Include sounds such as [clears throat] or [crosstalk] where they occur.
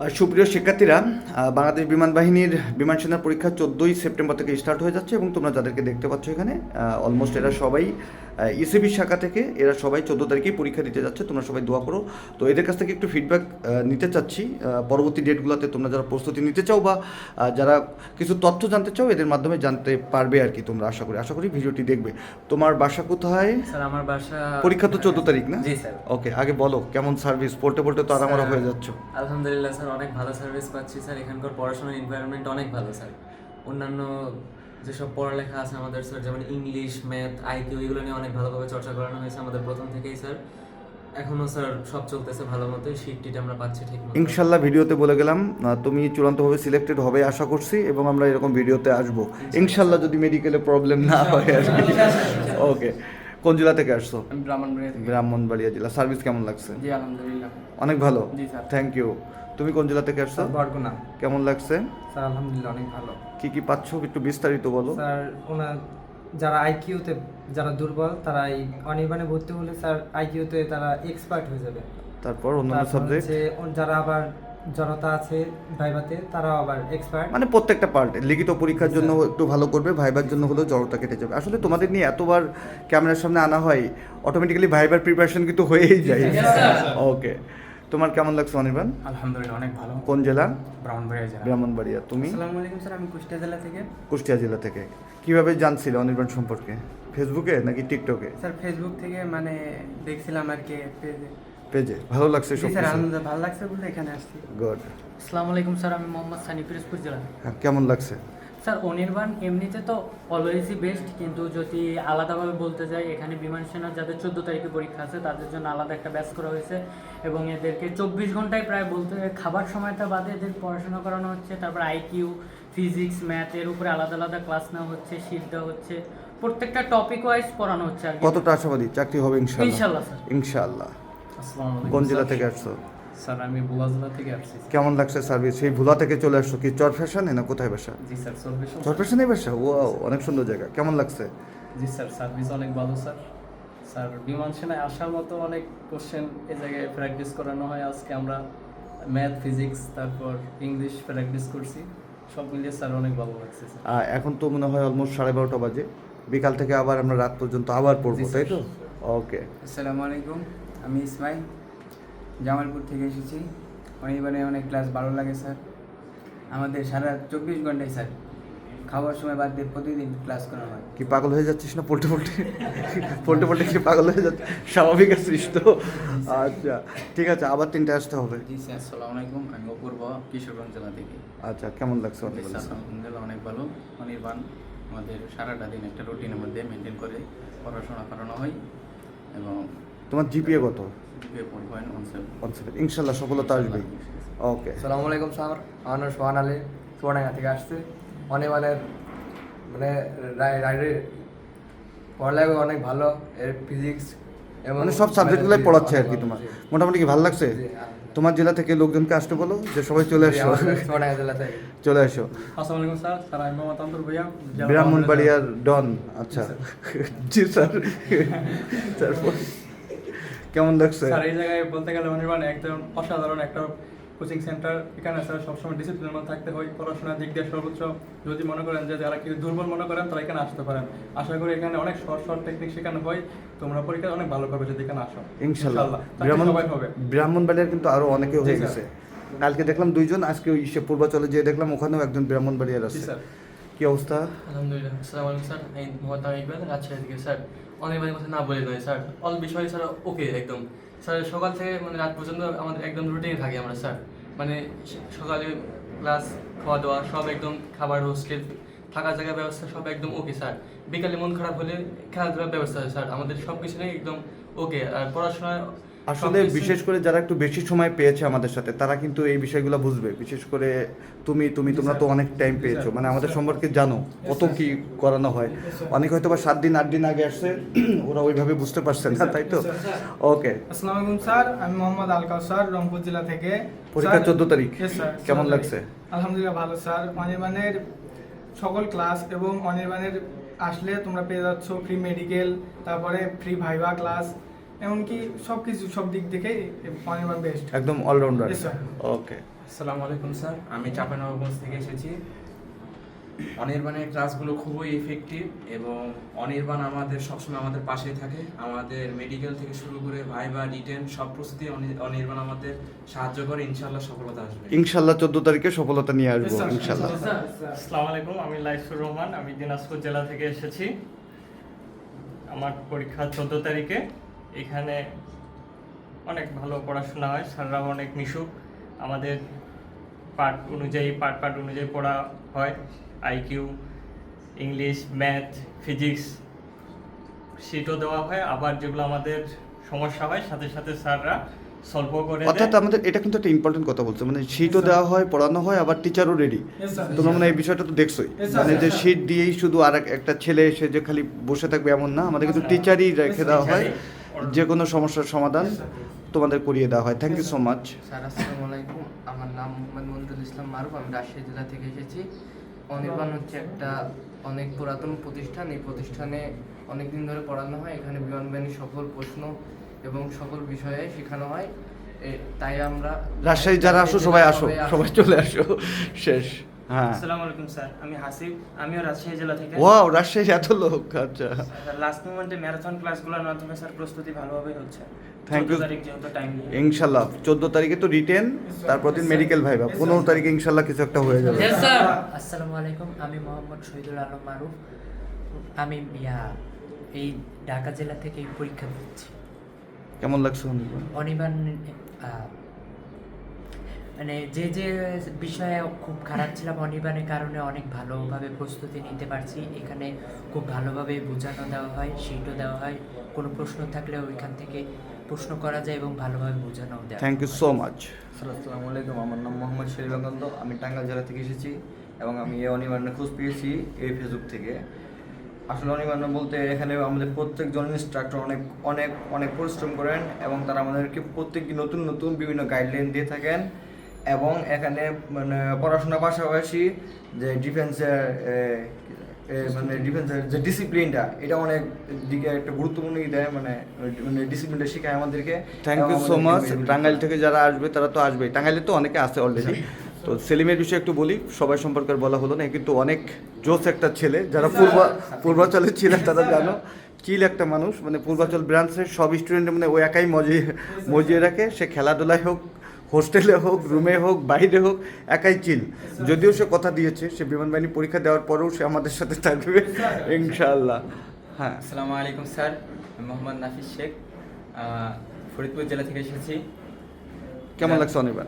সুপ্রিয় শিক্ষার্থীরা বাংলাদেশ বিমান বাহিনীর বিমান সেনার পরীক্ষা চোদ্দোই সেপ্টেম্বর থেকে স্টার্ট হয়ে যাচ্ছে এবং তোমরা যাদেরকে দেখতে পাচ্ছ এখানে অলমোস্ট এরা সবাই ইসিবি শাখা থেকে এরা সবাই চোদ্দ তারিখেই পরীক্ষা দিতে যাচ্ছে তোমরা সবাই দোয়া করো। তো এদের কাছ থেকে একটু ফিডব্যাক নিতে চাচ্ছি পরবর্তী ডেটগুলোতে তোমরা যারা প্রস্তুতি নিতে চাও বা যারা কিছু তথ্য জানতে চাও এদের মাধ্যমে জানতে পারবে আর কি তোমরা আশা করি আশা করি ভিডিওটি দেখবে। তোমার বাসা কোথায়? স্যার আমার বাসা পরীক্ষা তো চোদ্দ তারিখ না? জি স্যার। ওকে আগে বলো কেমন সার্ভিস পড়তে পড়তে তো আরামারা হয়ে যাচ্ছ। আলহামদুলিল্লাহ স্যার অনেক ভালো সার্ভিস পাচ্ছি স্যার এখানকার পড়াশোনার এনভায়রনমেন্ট অনেক ভালো স্যার অন্যান্য যেসব পড়ালেখা আছে আমাদের স্যার যেমন ইংলিশ ম্যাথ আইকিউ এগুলো নিয়ে অনেক ভালোভাবে চর্চা করানো হয়েছে আমাদের প্রথম থেকেই স্যার এখনও স্যার সব চলতেছে ভালো মতো। শিট টিট আমরা পাচ্ছি ঠিক ইনশাল্লাহ ভিডিওতে বলে গেলাম তুমি চূড়ান্তভাবে সিলেক্টেড হবে আশা করছি এবং আমরা এরকম ভিডিওতে আসব। ইনশাল্লাহ যদি মেডিকেলে প্রবলেম না হয় আর কি। ওকে কোন জেলা থেকে আসছো? আমি ব্রাহ্মণবাড়িয়া থেকে। ব্রাহ্মণবাড়িয়া জেলা। সার্ভিস কেমন লাগছে? জি আলহামদুলিল্লাহ। অনেক ভালো? জি স্যার। থ্যাংক ইউ তুমি কোন জেলা থেকে আসছো? বরগুনা। কেমন লাগছে? স্যার আলহামদুলিল্লাহ অনেক ভালো। কি কি পাচ্ছ? একটু বিস্তারিত বলো। স্যার ওনার যারা আইকিউতে যারা দুর্বল তারা এই অনির্বাণে ভর্তি হলে স্যার আইকিউতে তারা এক্সপার্ট হয়ে যাবে। তারপর অন্যান্য সাবজেক্ট ওন- যারা আবার জনতা আছে ভাইভাতে তারাও আবার এক্সপার্ট মানে প্রত্যেকটা পার্ট লিখিত পরীক্ষার জন্য একটু ভালো করবে ভাইবার জন্য হলেও জড়তা কেটে যাবে। আসলে তোমাদের নিয়ে এতবার ক্যামেরার সামনে আনা হয় অটোমেটিক্যালি ভাইবার প্রিপারেশন কিন্তু হয়েই যায়। ওকে তোমার কেমন লাগছে অনির্বাণ? আলহামদুলিল্লাহ অনেক ভালো। কোন জেলা? ব্রাহ্মণবাড়িয়া জেলা। ব্রাহ্মণবাড়িয়া। তুমি? আসসালামু আলাইকুম স্যার আমি কুষ্টিয়া জেলা থেকে। কুষ্টিয়া জেলা থেকে। কীভাবে জানছিলে অনির্বাণ সম্পর্কে? ফেসবুকে নাকি টিকটকে স্যার ফেসবুক থেকে মানে দেখছিলাম আর কি পেজে পেজে ভালো লাগছে সব স্যার ভালো লাগছে বলে এখানে আসছি। গুড আসসালামু আলাইকুম স্যার আমি মোহাম্মদ সানি পিরোজপুর জেলা। হ্যাঁ, কেমন লাগছে? স্যার অনির্বাণ এমনিতে তো অলওয়েজই বেস্ট কিন্তু যদি আলাদাভাবে বলতে যাই এখানে বিমান সেনা যাদের চোদ্দ তারিখে পরীক্ষা আছে তাদের জন্য আলাদা একটা ব্যাচ করা হয়েছে। এবং এদেরকে চব্বিশ ঘন্টায় প্রায় বলতে খাবার সময়টা বাদে এদের পড়াশোনা করানো হচ্ছে তারপর আইকিউ ফিজিক্স ম্যাথ এর উপরে আলাদা আলাদা ক্লাস নেওয়া হচ্ছে শিট দেওয়া হচ্ছে। প্রত্যেকটা টপিক ওয়াইজ পড়ানো হচ্ছে আর কতটা আশাবাদী? চাকরি হবে ইনশাল্লাহ ইনশাল্লাহ স্যার। ইনশাল্লাহ কোন জেলা থেকে আসছো? স্যার আমি বুলা জেলা থেকে আসছি কেমন লাগছে সার্ভিস সেই ভুলা থেকে চলে আসছো কি? চর ফ্যাশনে না কোথায় বাসা? জি স্যার সার্ভিস চর ফ্যাশনে বাসা? ও অনেক সুন্দর জায়গা। কেমন লাগছে? জি স্যার সার্ভিস অনেক ভালো স্যার। স্যার বিমান সেনায় আসার মতো অনেক কোশ্চেন এই জায়গায় প্র্যাকটিস করানো হয়। আজকে আমরা ম্যাথ ফিজিক্স তারপর ইংলিশ প্র্যাকটিস করছি। সব মিলিয়ে স্যার অনেক ভালো লাগছে এখন তো মনে হয় অলমোস্ট সাড়ে বারোটা বাজে। বিকাল থেকে আবার আমরা রাত পর্যন্ত আবার পড়ব তাই তো? ওকে আসসালামু আলাইকুম। আমি ইসমাই জামালপুর থেকে এসেছি। অনির্বাণে অনেক ক্লাস ভালো লাগে স্যার আমাদের সারা চব্বিশ ঘন্টায় স্যার খাওয়ার সময় বাদ দিয়ে প্রতিদিন ক্লাস করা হয়। কি পাগল হয়ে যাচ্ছিস না? পল্টে পল্টে? পল্টে পল্টে কি পাগল হয়ে যাচ্ছে? স্বাভাবিক আছিস তো? আচ্ছা ঠিক আছে আবার তিনটে আসতে হবে। জি স্যার আসসালামু আলাইকুম। আমি অপূর্ব কিশোরগঞ্জ জেলা থেকে। আচ্ছা কেমন লাগছে আলহামদুলিল্লাহ অনেক ভালো। অনির্বাণ আমাদের সারাটা দিন একটা রুটিনের মধ্যে মেনটেন করে পড়াশোনা করানো হয়। এবং তোমার জিপিএ কত? ইনশাল্লাহ সফলতা আসবেই ওকে আসসালামু আলাইকুম স্যার। আমার নাম সোহান আলী চুয়াডাঙ্গা থেকে আসছে। অনেক মানে মানে রাইডে পড়ালেখা অনেক ভালো। এর ফিজিক্স এবং মানে সব সাবজেক্টগুলোই পড়াচ্ছে আর কি তোমার। মোটামুটি কি ভালো লাগছে? তোমার জেলা থেকে লোকজনকে আসতে বলো যে সবাই চলে আসো। চলে আসো। আসসালামু আলাইকুম স্যার স্যার আমি মোহাম্মদ ভাইয়া ব্রাহ্মণবাড়িয়ার ডন আচ্ছা। জি স্যার। [laughs] তারপর? কেমন লাগছে স্যার এই জায়গায় বলতে গেলে অনির্বাণ একদম অসাধারণ একটা কোচিং সেন্টার এখানে স্যার সবসময় ডিসিপ্লিনের মধ্যে থাকতে হয় পড়াশোনার দিক দিয়ে সর্বোচ্চ। যদি মনে করেন যে যারা কেউ দুর্বল মনে করেন তারা এখানে আসতে পারেন। আশা করি এখানে অনেক শর্ট শর্ট টেকনিক শেখানো হয়। তোমরা পরীক্ষা অনেক ভালো করবে যদি এখানে আসো। ইনশাল্লাহ। ব্রাহ্মণ হবে। ব্রাহ্মণবাড়িয়ার কিন্তু আরও অনেকে হয়ে গেছে। কালকে দেখলাম দুইজন আজকে ওই ইসে পূর্বাচলে যেয়ে দেখলাম ওখানেও একজন ব্রাহ্মণবাড়িয়ার জি আছে। কি অবস্থা? আলহামদুলিল্লাহ, আসসালামু আলাইকুম স্যার। আমি মোহাম্মদ ইকবাল রাজশাহী থেকে স্যার অনেক মানে কথা না বলে নয়, স্যার। অল বিষয় স্যার ওকে একদম। স্যার, সকাল থেকে মানে রাত পর্যন্ত আমাদের একদম রুটিনে থাকি আমরা, স্যার। মানে সকালে ক্লাস খাওয়া দাওয়া সব একদম খাবার হোস্টেল থাকার জায়গার ব্যবস্থা সব একদম ওকে স্যার। বিকালে মন খারাপ হলে খেলাধুলার ব্যবস্থা আছে স্যার। আমাদের সব কিছু নিয়ে একদম ওকে আর পড়াশোনা আসলে বিশেষ করে যারা একটু বেশি সময় পেয়েছে আমাদের সাথে তারা কিন্তু এই বিষয়গুলো বুঝবে। বিশেষ করে তুমি তুমি তোমরা তো অনেক টাইম পেয়েছ। মানে আমাদের সম্পর্কে জানো কত কি করানো হয়। অনেক হয়তো বা সাত দিন আট দিন আগে আসছে [clears throat] ওরা ওইভাবে বুঝতে পারছে না তাই তো? ওকে আসসালামু আলাইকুম স্যার। আমি মোহাম্মদ আল কাউসার রংপুর জেলা থেকে। পরীক্ষা চোদ্দ তারিখ। কেমন লাগছে? আলহামদুলিল্লাহ ভালো স্যার। অনির্বাণের সকল ক্লাস এবং অনির্বাণের আসলে তোমরা পেয়ে যাচ্ছ ফ্রি মেডিকেল তারপরে ফ্রি ভাইভা ক্লাস এমনকি সব কিছু সব দিক থেকেই অনির্বাণ বেস্ট একদম অলরাউন্ডার ওকে আসসালামু আলাইকুম স্যার। আমি চাঁপানবাবগঞ্জ থেকে এসেছি। অনির্বাণের ক্লাসগুলো খুবই ইফেক্টিভ এবং অনির্বাণ আমাদের সবসময় আমাদের পাশেই থাকে। আমাদের মেডিকেল থেকে শুরু করে ভাইবা রিটেন সব প্রস্তুতি অনির্বাণ আমাদের সাহায্য করে। ইনশাল্লাহ সফলতা আসবে। ইনশাল্লাহ চোদ্দ তারিখে সফলতা নিয়ে আসব. ইনশাল্লাহ আসসালামু আলাইকুম আমি লাইসুর রহমান। আমি দিনাজপুর জেলা থেকে এসেছি। আমার পরীক্ষা চোদ্দ তারিখে। এখানে অনেক ভালো পড়াশোনা হয় স্যাররাও অনেক মিশুক। আমাদের পার্ট অনুযায়ী পার্ট পার্ট অনুযায়ী পড়া হয়। আইকিউ ইংলিশ ম্যাথ ফিজিক্স সিটও দেওয়া হয়। আবার যেগুলো আমাদের সমস্যা হয় সাথে সাথে স্যাররা সলভও করে অর্থাৎ আমাদের এটা কিন্তু একটা ইম্পর্টেন্ট কথা বলছে। মানে শীটও দেওয়া হয় পড়ানো হয় আবার টিচারও রেডি তোমরা মানে এই বিষয়টা তো দেখছোই। মানে যে শীট দিয়েই শুধু আর একটা ছেলে এসে যে খালি বসে থাকবে এমন না। আমাদের কিন্তু টিচারই রেখে দেওয়া হয়। যে কোনো সমস্যার সমাধান তোমাদের করিয়ে দেওয়া হয়। Thank you so much sir আসসালামু আলাইকুম। আমার নাম মোহাম্মদ মনিরুল ইসলাম মারুফ। আমি রাজশাহী জেলা থেকে এসেছি। অনির্বাণ হচ্ছে একটা অনেক পুরাতন প্রতিষ্ঠান। এই প্রতিষ্ঠানে অনেক দিন ধরে পড়ানো হয়। এখানে বিমান বাহিনীর সকল প্রশ্ন এবং সকল বিষয়ে শেখানো হয়। তাই আমরা রাজশাহী যারা আসো। সবাই আসো। সবাই চলে আসো। শেষ। আসসালামু আলাইকুম স্যার। আমি হাসিব। আমিও রাজশাহী জেলা থেকে। ওয়াও রাজশাহী এত লোক। আচ্ছা। লাস্ট মোমেন্টে ম্যারাথন ক্লাসগুলোর মাধ্যমে স্যার প্রস্তুতি ভালোভাবে হচ্ছে। Thank you. 14 তারিখ যেহেতু টাইম ইনশাল্লাহ। চোদ্দ তারিখে তো রিটেন তারপর দিন মেডিকেল ভাইবা পনেরো তারিখে ইনশাল্লাহ কিছু একটা হয়ে যাবে। আসসালামু আলাইকুম। আমি মোহাম্মদ শহীদুল আলম মারুফ। আমি এই ঢাকা জেলা থেকে পরীক্ষা দিচ্ছি। কেমন লাগছে অনির্বাণ? অনির্বাণ মানে যে যে বিষয়ে খুব খারাপ ছিলাম অনির্বাণের কারণে অনেক ভালোভাবে প্রস্তুতি নিতে পারছি। এখানে খুব ভালোভাবে বোঝানো দেওয়া হয় শিটও দেওয়া হয়। কোনো প্রশ্ন থাকলে ওইখান থেকে প্রশ্ন করা যায় এবং ভালোভাবে বোঝানো দেওয়া thank you so much sir আসসালামু আলাইকুম। আমার নাম মোহাম্মদ শরীফাকান্ত আমি টাঙ্গাল জেলা থেকে এসেছি এবং আমি এই অনিবার্ণের খোঁজ পেয়েছি এই ফেসবুক থেকে। আসলে অনিবার্ণ বলতে এখানে আমাদের প্রত্যেকজন ইনস্ট্রাক্টর অনেক অনেক অনেক পরিশ্রম করেন এবং তারা আমাদেরকে প্রত্যেক দিন নতুন নতুন বিভিন্ন গাইডলাইন দিয়ে থাকেন। এবং এখানে মানে পড়াশোনার পাশাপাশি যে ডিফেন্সের মানে ডিফেন্সের যে ডিসিপ্লিনটা এটা অনেক দিকে একটা গুরুত্বপূর্ণ দেয় মানে মানে ডিসিপ্লিনটা শেখায় আমাদেরকে। Thank you so much Tangail থেকে যারা আসবে তারা তো আসবেই। টাঙ্গাইলে তো অনেকে আছে অলরেডি তো সেলিমের বিষয়ে একটু বলি সবাই সম্পর্কে বলা হলো না। কিন্তু অনেক জোস একটা ছেলে যারা পূর্ব পূর্বাচলে ছিলেন তারা জানো চিল একটা মানুষ। মানে পূর্বাচল ব্রাঞ্চের সব স্টুডেন্ট মানে ও একাই মজিয়ে মজিয়ে রাখে। সে খেলাধুলায় হোক হোস্টেলে হোক রুমে হোক বাইরে হোক একাই চিল যদিও সে কথা দিয়েছে সে বিমান বাহিনী পরীক্ষা দেওয়ার পরেও সে আমাদের সাথে থাকবে ইনশাআল্লাহ। হ্যাঁ। আসসালামু আলাইকুম স্যার। মোহাম্মদ নাফিস শেখ ফরিদপুর জেলা থেকে এসেছি। কেমন লাগছে অনির্বাণ?